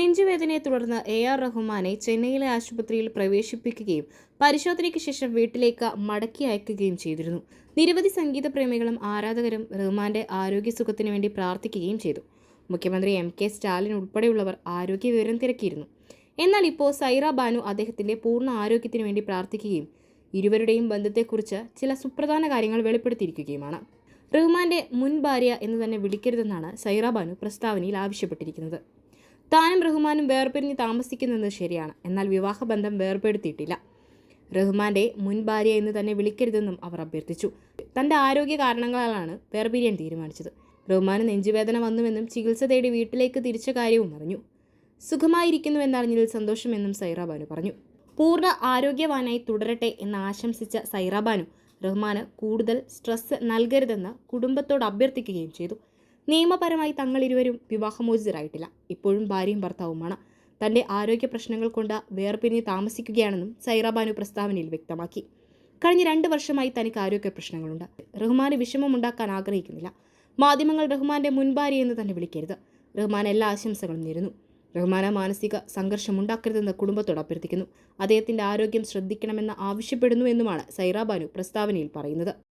നെഞ്ചുവേദനയെ തുടർന്ന് A R റഹ്മാനെ ചെന്നൈയിലെ ആശുപത്രിയിൽ പ്രവേശിപ്പിക്കുകയും പരിശോധനയ്ക്ക് ശേഷം വീട്ടിലേക്ക് മടക്കി അയക്കുകയും ചെയ്തിരുന്നു. നിരവധി സംഗീത പ്രേമികളും ആരാധകരും റഹ്മാന്റെ ആരോഗ്യസുഖത്തിനു വേണ്ടി പ്രാർത്ഥിക്കുകയും ചെയ്തു. മുഖ്യമന്ത്രി എം കെ സ്റ്റാലിൻ ഉൾപ്പെടെയുള്ളവർ ആരോഗ്യ വിവരം തിരക്കിയിരുന്നു. എന്നാൽ ഇപ്പോൾ സൈറ ബാനു അദ്ദേഹത്തിന്റെ പൂർണ ആരോഗ്യത്തിന് വേണ്ടി പ്രാർത്ഥിക്കുകയും ഇരുവരുടെയും ബന്ധത്തെക്കുറിച്ച് ചില സുപ്രധാന കാര്യങ്ങൾ വെളിപ്പെടുത്തിയിരിക്കുകയുമാണ്. റഹ്മാന്റെ മുൻ ഭാര്യ എന്ന് തന്നെ വിളിക്കരുതെന്നാണ് സൈറ ബാനു പ്രസ്താവനയിൽ ആവശ്യപ്പെട്ടിരിക്കുന്നത്. താനും റഹ്മാനും വേർപിരിഞ്ഞ് താമസിക്കുന്നത് ശരിയാണ്. എന്നാൽ വിവാഹബന്ധം വേർപെടുത്തിയിട്ടില്ല. റഹ്മാന്റെ മുൻ ഭാര്യ എന്ന് തന്നെ വിളിക്കരുതെന്നും അവർ അഭ്യർത്ഥിച്ചു. തന്റെ ആരോഗ്യ കാരണങ്ങളാണ് വേർപിരിയാൻ തീരുമാനിച്ചത്. റഹ്മാന് നെഞ്ചുവേദന വന്നുവെന്നും ചികിത്സ തേടി വീട്ടിലേക്ക് തിരിച്ച കാര്യവും അറിഞ്ഞു. സുഖമായിരിക്കുന്നുവെന്നറിഞ്ഞതിൽ സന്തോഷമെന്നും സൈറാബാനു പറഞ്ഞു. പൂർണ ആരോഗ്യവാനായി തുടരട്ടെ എന്ന് ആശംസിച്ച സൈറാബാനു റഹ്മാന് കൂടുതൽ സ്ട്രെസ് നൽകരുതെന്ന് കുടുംബത്തോട് അഭ്യർത്ഥിക്കുകയും ചെയ്തു. നിയമപരമായി തങ്ങൾ ഇരുവരും വിവാഹമോചിതരായിട്ടില്ല. ഇപ്പോഴും ഭാര്യയും ഭർത്താവുമാണ്. തന്റെ ആരോഗ്യ പ്രശ്നങ്ങൾ കൊണ്ട് വേർപിരിഞ്ഞ് താമസിക്കുകയാണെന്നും സൈറാബാനു പ്രസ്താവനയിൽ വ്യക്തമാക്കി. കഴിഞ്ഞ രണ്ട് വർഷമായി തനിക്ക് ആരോഗ്യ പ്രശ്നങ്ങളുണ്ട്. റഹ്മാന് വിഷമമുണ്ടാക്കാൻ ആഗ്രഹിക്കുന്നില്ല. മാധ്യമങ്ങൾ റഹ്മാന്റെ മുൻഭാര്യ എന്ന് തന്നെ വിളിക്കരുത്. റഹ്മാൻ എല്ലാ ആശംസകളും നേരുന്നു. റഹ്മാന മാനസിക സംഘർഷമുണ്ടാക്കരുതെന്ന് കുടുംബത്തോട് അഭ്യർത്ഥിക്കുന്നു. അദ്ദേഹത്തിന്റെ ആരോഗ്യം ശ്രദ്ധിക്കണമെന്ന് ആവശ്യപ്പെടുന്നു എന്നുമാണ് സൈറാബാനു പ്രസ്താവനയിൽ പറയുന്നത്.